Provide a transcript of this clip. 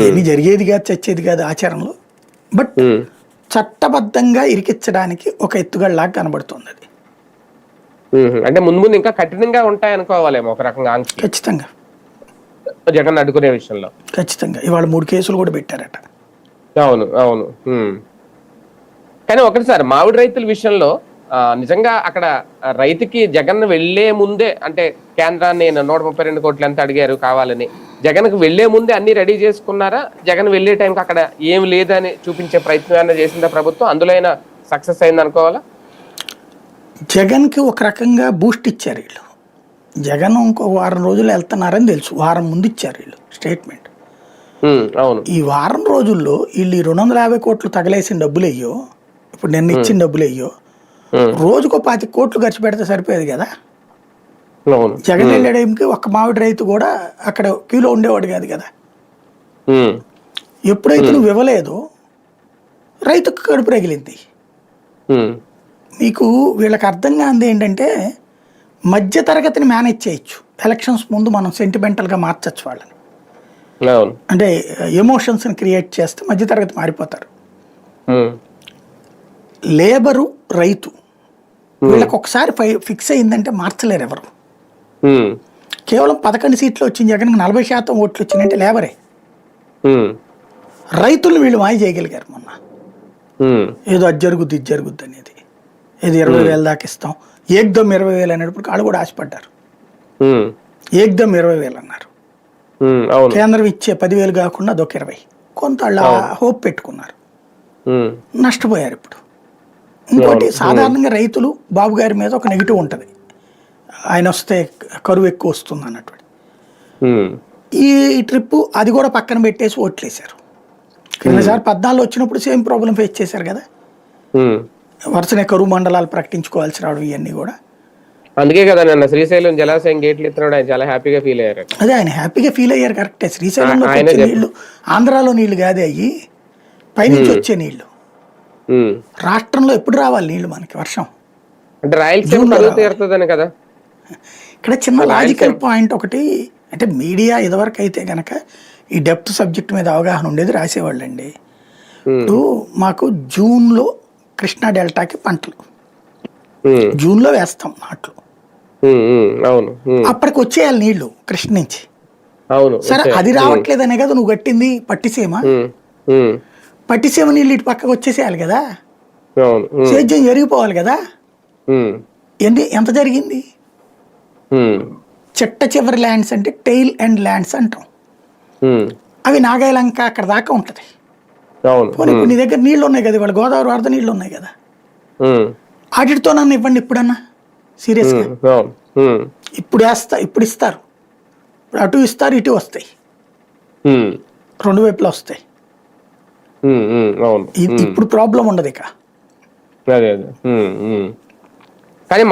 ఏమి జరిగేది కాదు చచ్చేది కాదు ఆచరణలో బట్ చట్టబద్ధంగా ఇరికించడానికి ఒక ఎత్తుగడలాగా కనబడుతుంది అది. అంటే ముందు ముందు ఇంకా కఠినంగా ఉంటాయి అనుకోవాలేమో ఒక రకంగా ఖచ్చితంగా. జగన్ అడ్డుకునే విషయంలో. ఖచ్చితంగా. ఇవాళ మూడు కేసులు కూడా పెట్టారట. అవును అవును. కానీ ఒకటి సార్ మామిడి రైతుల విషయంలో నిజంగా అక్కడ రైతుకి జగన్ వెళ్ళే ముందే అంటే కేంద్రాన్ని నూట ముప్పై రెండు కోట్లు ఎంత అడిగారు కావాలని జగన్కి వెళ్ళే ముందే అన్ని రెడీ చేసుకున్నారా? జగన్ వెళ్ళే టైంకి అక్కడ ఏం లేదని చూపించే ప్రయత్నం ఏమైనా చేసిందా ప్రభుత్వం? అందులో అయినా సక్సెస్ అయింది అనుకోవాలా? జగన్కి ఒక రకంగా బూస్ట్ ఇచ్చారు వీళ్ళు. జగన్ ఇంకో వారం రోజులు వెళ్తున్నారని తెలుసు. వారం ముందు ఇచ్చారు వీళ్ళు స్టేట్మెంట్ అవును. ఈ వారం రోజుల్లో వీళ్ళు ఈ రెండు వందల యాభై కోట్లు తగలేసిన డబ్బులు అయ్యో ఇప్పుడు నిన్న ఇచ్చిన డబ్బులు అయ్యో రోజుకో పాతి కోట్లు ఖర్చు పెడితే సరిపోయేది కదా? జగన్ వెళ్ళేటంకి ఒక్క మామిడి రైతు కూడా అక్కడ క్యూలో ఉండేవాడు కాదు కదా. ఎప్పుడైతే నువ్వు ఇవ్వలేదో రైతుకు కడుపు రగిలింది. మీకు వీళ్ళకి అర్థం కాంది ఏంటంటే మధ్య తరగతిని మేనేజ్ చేయొచ్చు. ఎలక్షన్స్ ముందు మనం సెంటిమెంటల్గా మార్చచ్చు వాళ్ళని. అంటే ఎమోషన్స్ని క్రియేట్ చేస్తే మధ్య తరగతి మారిపోతారు లేబరు రైతు. వీళ్ళకి ఒకసారి ఫిక్స్ అయిందంటే మార్చలేరు ఎవరు. కేవలం పదకొండు సీట్లు వచ్చిన జగన్కి నలభై శాతం ఓట్లు వచ్చిందంటే లేబరే రైతులను వీళ్ళు మాయ చేయగలిగారు మొన్న. ఏదో అది జరుగుద్ది ఇది జరుగుద్ది అనేది. ఏది ఇరవై వేలు దాకా ఇస్తాం. ఏకదమ్ ఇరవై వేలు అనేటప్పుడు వాళ్ళు కూడా ఆశపడ్డారు. ఏకదమ్ ఇరవై వేలు అన్నారు. కేంద్రం ఇచ్చే పదివేలు కాకుండా అదొక ఇరవై. కొంత వాళ్ళ హోప్ పెట్టుకున్నారు. నష్టపోయారు ఇప్పుడు. ఇంకోటి సాధారణంగా రైతులు బాబు గారి మీద ఒక నెగిటివ్ ఉంటుంది. ఆయన వస్తే కరువు ఎక్కువ వస్తుంది అన్నటువంటి ఈ ట్రిప్ అది కూడా పక్కన పెట్టేసి ఓట్లేశారు. క్రిందసారి పద్నాలుగు వచ్చినప్పుడు సేమ్ ప్రాబ్లం ఫేస్ చేశారు కదా. వరుసనే కరువు మండలాలు ప్రకటించుకోవాల్సి రావడం ఇవన్నీ కూడా. అందుకే కదా నిన్న శ్రీశైలం జలాశయం గేట్లు ఎత్తున్నాడు ఆయన చాలా హ్యాపీగా ఫీల్ అయ్యారు. అదే ఆయన హ్యాపీగా ఫీల్ అయ్యారు కరెక్టే. శ్రీశైలంలో. నీళ్ళు ఆంధ్రాలో నీళ్ళు కాదే అయ్యి పైనుంచి వచ్చే నీళ్ళు. రాష్ట్రంలో ఎప్పుడు రావాలి నీళ్ళు మనకి వర్షం? అంటే రాయలసీమ కదా? ఇక్కడ చిన్న లాజికల్ పాయింట్ ఒకటి అంటే మీడియా ఇదివరకు అయితే గనక ఈ డెప్త్ సబ్జెక్ట్ మీద అవగాహన ఉండేది రాసేవాళ్ళండి. ఉమ్, ఇప్పుడు మాకు జూన్లో కృష్ణా డెల్టాకి పంటలు. ఉమ్, జూన్లో వేస్తాం నాట్లు. ఉమ్, అవును. అప్పటికి వచ్చేయాలి నీళ్ళు కృష్ణ నుంచి. అవును సరే. అది రావట్లేదనే కదా నువ్వు కట్టింది పట్టిసీమ? పట్టిసీమ నీళ్ళు ఇటు పక్కకు వచ్చేసేయాలి కదా? సేద్యం జరిగిపోవాలి కదా? ఎంత జరిగింది? చిట్ట చివరి ల్యాండ్స్ అంటే టెయిల్ అండ్ ల్యాండ్స్ అంటాం. అవి నాగాయలంక అక్కడ దాకా ఉంటుంది. పోనీ ఇప్పుడు నీ దగ్గర నీళ్ళు ఉన్నాయి కదా ఇవాళ గోదావరి వరద నీళ్ళు ఉన్నాయి కదా వాటితో నన్ను ఇవ్వండి ఇప్పుడన్నా సీరియస్గా. ఇప్పుడు వేస్తా ఇప్పుడు ఇస్తారు. ఇప్పుడు అటు ఇస్తారు ఇటు వస్తాయి. రెండు వైపులా వస్తాయి. ఇప్పుడు ప్రాబ్లం ఉండదు ఇక. కానీ